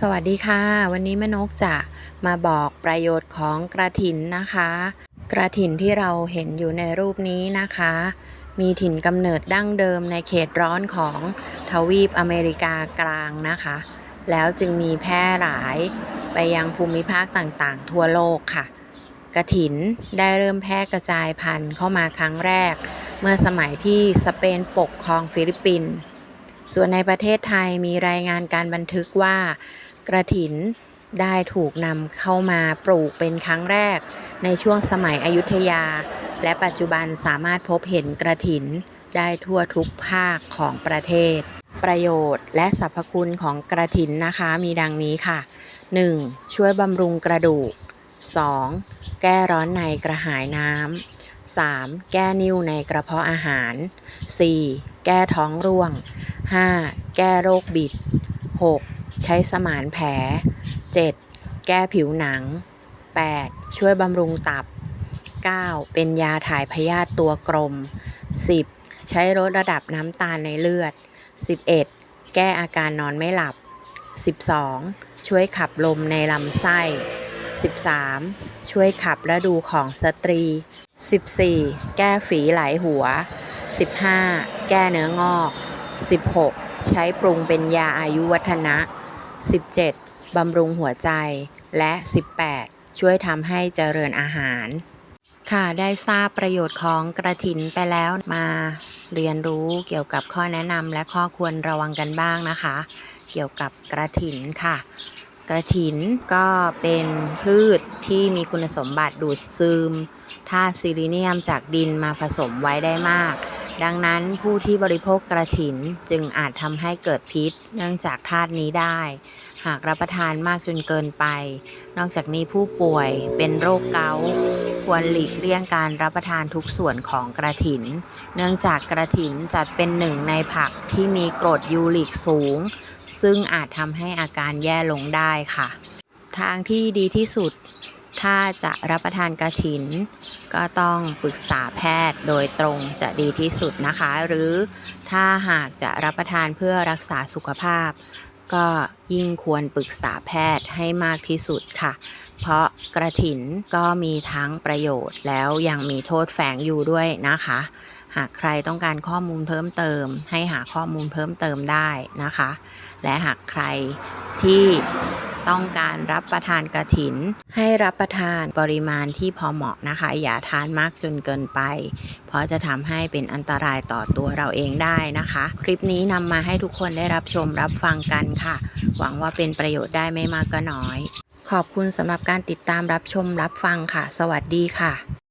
สวัสดีค่ะ วันนี้แม่นกจะมาบอกประโยชน์ของกระถินนะคะ กระถินที่เราเห็นอยู่ในรูปนี้นะคะ มีถิ่นกำเนิดดั้งเดิมในเขตร้อนของทวีปอเมริกากลางนะคะ แล้วจึงมีแพร่หลายไปยังภูมิภาคต่างๆ ทั่วโลกค่ะ กระถินได้เริ่มแพร่กระจายพันธุ์เข้ามาครั้งแรก เมื่อสมัยที่สเปนปกครองฟิลิปปินส์ ส่วนในประเทศไทยมีรายงานการบันทึกว่ากระถินได้ถูกนำเข้ามาปลูกเป็นครั้งแรก ในช่วงสมัยอยุธยา และปัจจุบันสามารถพบเห็นกระถินได้ทั่วทุกภาคของประเทศ ประโยชน์และสรรพคุณของกระถินนะคะมีดังนี้ค่ะ 1. ช่วยบำรุงกระดูก 2. แก้ร้อนในกระหายน้ำ 3. แก้นิ่วในกระเพาะอาหาร 4. แก้ท้องร่วง 5. แก้โรคบิด 6. ใช้สมานแผล 7. แก้ผิวหนัง 8. ช่วยบำรุงตับ 9. เป็นยาถ่ายพยาธิตัวกลม 10. ใช้ลดระดับน้ำตาลในเลือด 11. แก้อาการนอนไม่หลับ 12. ช่วยขับลมในลำไส้ 13. ช่วยขับฤดูของสตรี 14. แก้ฝีไหลหัว 15. แก้เนื้องอก 16. ใช้ปรุงเป็นยาอายุวัฒนะ 17. บำรุงหัวใจ และ 18. ช่วยทำให้เจริญอาหาร ค่ะ ได้ทราบประโยชน์ของกระถินไปแล้วมาเรียนรู้เกี่ยวกับข้อแนะนำและข้อควรระวังกันบ้างนะคะ เกี่ยวกับกระถินค่ะ กระถินก็เป็นพืชที่มีคุณสมบัติดูดซึมธาตุซิลิเนียมจากดินมาผสมไว้ได้มาก ดังนั้นผู้ที่บริโภคกระถินจึงอาจทำให้เกิดพิษ เนื่องจากธาตุนี้ได้ หากรับประทานมากจนเกินไป นอกจากนี้ผู้ป่วยเป็นโรคเกาต์ควรหลีกเลี่ยงการรับประทานทุกส่วนของกระถิน เนื่องจากกระถินจัดเป็นหนึ่งในผักที่มีกรดยูริกสูง ซึ่งอาจทำให้อาการแย่ลงได้ค่ะ ทางที่ดีที่สุด ถ้าจะรับประทานกระถิน ก็ต้องปรึกษาแพทย์โดยตรงจะดีที่สุดนะคะ หรือถ้าหากจะรับประทานเพื่อรักษาสุขภาพ ก็ยิ่งควรปรึกษาแพทย์ให้มากที่สุดค่ะ เพราะกระถินก็มีทั้งประโยชน์แล้วยังมีโทษแฝงอยู่ด้วยนะคะ หากใครต้องการข้อมูลเพิ่มเติม ให้หาข้อมูลเพิ่มเติมได้นะคะ และหากใครที่ ต้องการรับประทานกระถิน ให้รับประทานปริมาณที่พอเหมาะนะคะ อย่าทานมากจนเกินไป เพราะจะทำให้เป็นอันตรายต่อตัวเราเองได้นะคะ คลิปนี้นำมาให้ทุกคนได้รับชมรับฟังกันค่ะ หวังว่าเป็นประโยชน์ได้ไม่มากก็น้อย ขอบคุณสำหรับการติดตามรับชมรับฟังค่ะ สวัสดีค่ะ